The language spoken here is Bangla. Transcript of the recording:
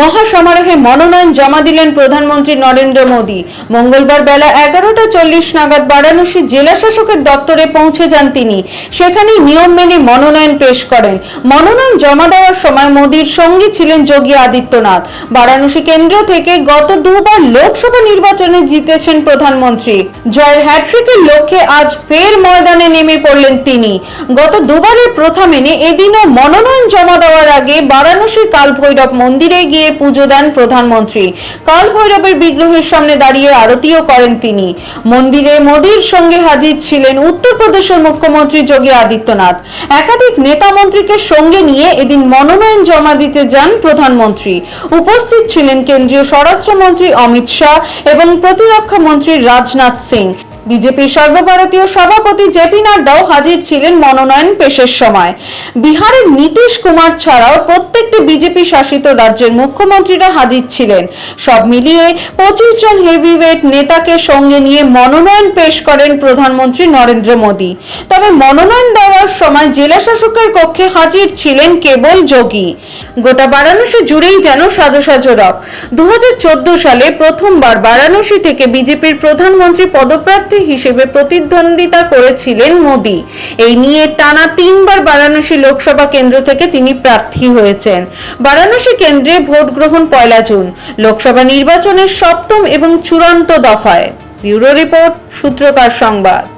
মহাসমারোহে মনোনয়ন জমা দিলেন প্রধানমন্ত্রী নরেন্দ্র মোদী। মঙ্গলবার বেলা এগারোটা চল্লিশ নাগাদ বারাণসী জেলা শাসকের দপ্তরে পৌঁছে যান তিনি। সেখানেই নিয়ম মেনে মনোনয়ন পেশ করেন। মনোনয়ন জমা দেওয়ার সময় মোদীর সঙ্গী ছিলেন যোগী আদিত্যনাথ। বারাণসী কেন্দ্র থেকে গত দুবার লোকসভা নির্বাচনে জিতেছেন প্রধানমন্ত্রী। জয়ের হ্যাট্রিকের লক্ষ্যে আজ ফের ময়দানে নেমে পড়লেন তিনি। গত দুবারের প্রথা মেনে এদিনও মনোনয়ন জমা বারাণসীর কালভৈরব মন্দিরে গিয়ে পুজো দেন প্রধানমন্ত্রী। কালভৈরবের বিগ্রহের সামনে দাঁড়িয়ে আরতিও করেন তিনি। মন্দিরে মোদীর সঙ্গে হাজির ছিলেন উত্তরপ্রদেশের মুখ্যমন্ত্রী যোগী আদিত্যনাথ। একাধিক নেতা মন্ত্রীকে সঙ্গে নিয়ে এদিন মনোনয়ন জমা দিতে যান প্রধানমন্ত্রী। উপস্থিত ছিলেন কেন্দ্রীয় স্বরাষ্ট্রমন্ত্রী অমিত শাহ এবং প্রতিরক্ষা মন্ত্রী রাজনাথ সিং। বিজেপির সর্বভারতীয় সভাপতি জেপি নাড্ডাও হাজির ছিলেন মনোনয়ন পেশের সময়। বিহারের নীতিশ কুমার ছাড়াও প্রত্যেকটি বিজেপি শাসিত রাজ্যের মুখ্যমন্ত্রীরা হাজির ছিলেন। সব মিলিয়ে পঁচিশ জন হেভিওয়েট নেতাকে সঙ্গে নিয়ে মনোনয়ন পেশ করেন প্রধানমন্ত্রী নরেন্দ্র মোদী। তবে মনোনয়ন দেওয়ার সময় জেলা শাসকের কক্ষে হাজির ছিলেন কেবল যোগী। গোটা বারাণসী জুড়েই যেন সাজো সাজো রব। দুহাজার চোদ্দ সালে প্রথমবার বারাণসী থেকে বিজেপির প্রধানমন্ত্রী পদপ্রার্থী হিসেবে প্রতিদ্বন্দ্বিতা করেছিলেন মোদী। এই নিয়ে টানা তিনবার বারাণসী লোকসভা কেন্দ্র থেকে তিনি প্রার্থী হয়েছেন। বারাণসী কেন্দ্রে ভোট গ্রহণ পয়লা জুন, লোকসভা নির্বাচনের সপ্তম এবং চূড়ান্ত দফায়। ব্যুরো রিপোর্ট, সূত্রকার সংবাদ।